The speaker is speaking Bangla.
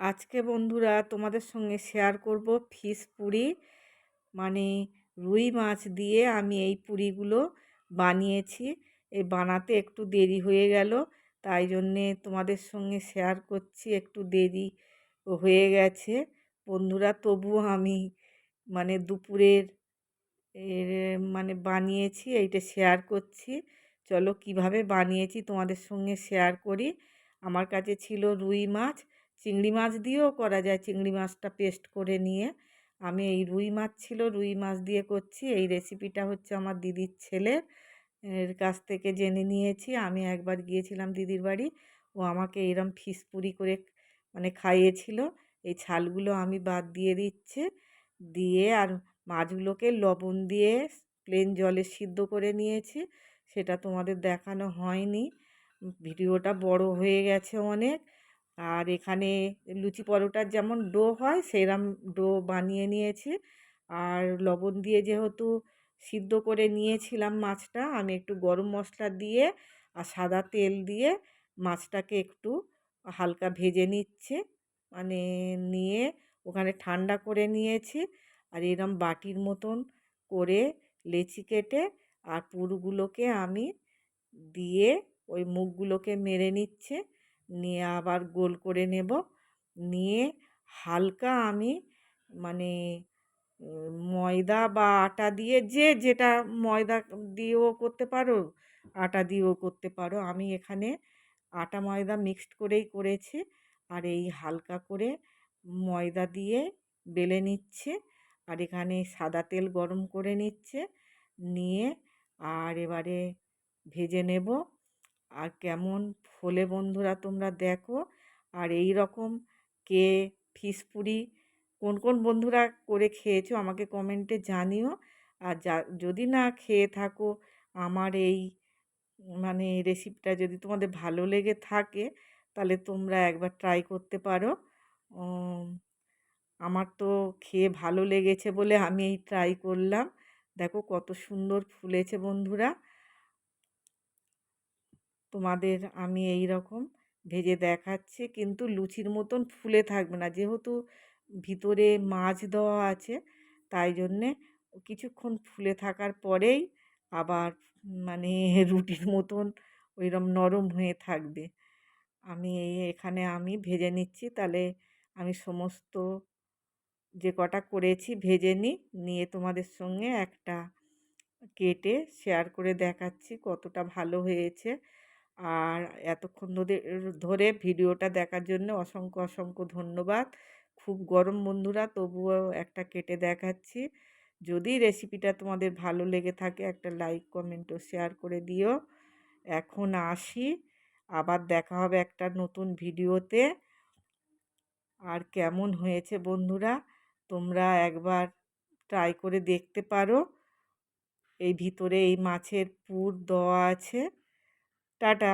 আজকে বন্ধুরা তোমাদের সঙ্গে শেয়ার করব ফিশ পুরি। মানে রুই মাছ দিয়ে আমি এই পুরিগুলো বানিয়েছি। এই বানাতে একটু দেরি হয়ে গেল, তাই জন্যে তোমাদের সঙ্গে শেয়ার করছি, একটু দেরি হয়ে গেছে। বন্ধুরা, তবুও আমি মানে দুপুরের মানে বানিয়েছি, এইটা শেয়ার করছি। চলো কীভাবে বানিয়েছি তোমাদের সঙ্গে শেয়ার করি। আমার কাছে ছিল রুই মাছ চিংড়ি মাছ দিয়েও করা যায়। চিংড়ি মাছটা পেস্ট করে নিয়ে আমি এই রুই মাছ ছিল, রুই মাছ দিয়ে করছি। এই রেসিপিটা হচ্ছে আমার দিদির ছেলের। এর কাছ থেকে জেনে নিয়েছি। আমি একবার গিয়েছিলাম দিদির বাড়ি। ও আমাকে এরম ফিস পুরি করে মানে খাইয়েছিল। এই ছালগুলো আমি বাদ দিয়ে দিচ্ছে। দিয়ে আর মাছগুলোকে লবণ দিয়ে প্লেন জলে সিদ্ধ করে নিয়েছি। সেটা তোমাদের দেখানো হয়নি। ভিডিওটা বড় হয়ে গেছে অনেক। আর এখানে লুচি পরোটার যেমন ডো হয়, সেরম ডো বানিয়ে নিয়েছি। আর লবণ দিয়ে যেহেতু সিদ্ধ করে নিয়েছিলাম মাছটা, আমি একটু গরম মশলা দিয়ে আর সাদা তেল দিয়ে মাছটাকে একটু হালকা ভেজে নিচ্ছে। মানে নিয়ে ওখানে ঠান্ডা করে নিয়েছি আর এরম বাটির মতন করে লেচি কেটে আর পুরগুলোকে আমি দিয়ে ওই মুখগুলোকে মেরে নিচ্ছে। নিয়ে আবার গোল করে নেব। নিয়ে হালকা আমি মানে ময়দা বা আটা দিয়ে যে যেটা ময়দা দিয়েও করতে পারো, আটা দিয়েও করতে পারো, আমি এখানে আটা ময়দা মিক্সড করেই করেছি। আর এই হালকা করে ময়দা দিয়ে বেলে নিচ্ছে। আর এখানে সাদা তেল গরম করে নিচ্ছে। নিয়ে আর এবারে ভেজে নেব। আর কেমন ফোলে বন্ধুরা তোমরা দেখো। আর এই রকম কে ফিশ পুরি কোন কোন বন্ধুরা করে খেয়েছো আমাকে কমেন্টে জানিও। আর যা, যদি না খেয়ে থাকো আমার এই মানে রেসিপিটা যদি তোমাদের ভালো লেগে থাকে তাহলে তোমরা একবার ট্রাই করতে পারো। আমার তো খেয়ে ভালো লেগেছে বলে আমি এই ট্রাই করলাম। দেখো কত সুন্দর ফুলেছে বন্ধুরা। তোমাদের আমি এই রকম ভেজে দেখাচ্ছি। কিন্তু লুচির মতন ফুলে থাকবে না। যেহেতু ভিতরে মাছ দেওয়া আছে, তাই জন্যে কিছুক্ষণ ফুলে থাকার পরেই আবার মানে রুটির মতন ওইরকম নরম হয়ে থাকবে। আমি এই এখানে আমি ভেজে নিচ্ছি। তাহলে আমি সমস্ত যে কটা করেছি ভেজে নিই নিয়ে তোমাদের সঙ্গে একটা কেটে শেয়ার করে দেখাচ্ছি কতটা ভালো হয়েছে। আর এতক্ষণ ধরে ভিডিওটা দেখার জন্য অসংখ্য অসংখ্য ধন্যবাদ। খুব গরম বন্ধুরা, তবুও একটা কেটে দেখাচ্ছি। যদি রেসিপিটা তোমাদের ভালো লেগে থাকে, একটা লাইক কমেন্ট ও শেয়ার করে দিও। এখন আসি। আবার দেখা হবে একটা নতুন ভিডিওতে। আর কেমন হয়েছে বন্ধুরা, তোমরা একবার ট্রাই করে দেখতে পারো। এই ভিতরে এই মাছের পুর দেওয়া আছে। টাটা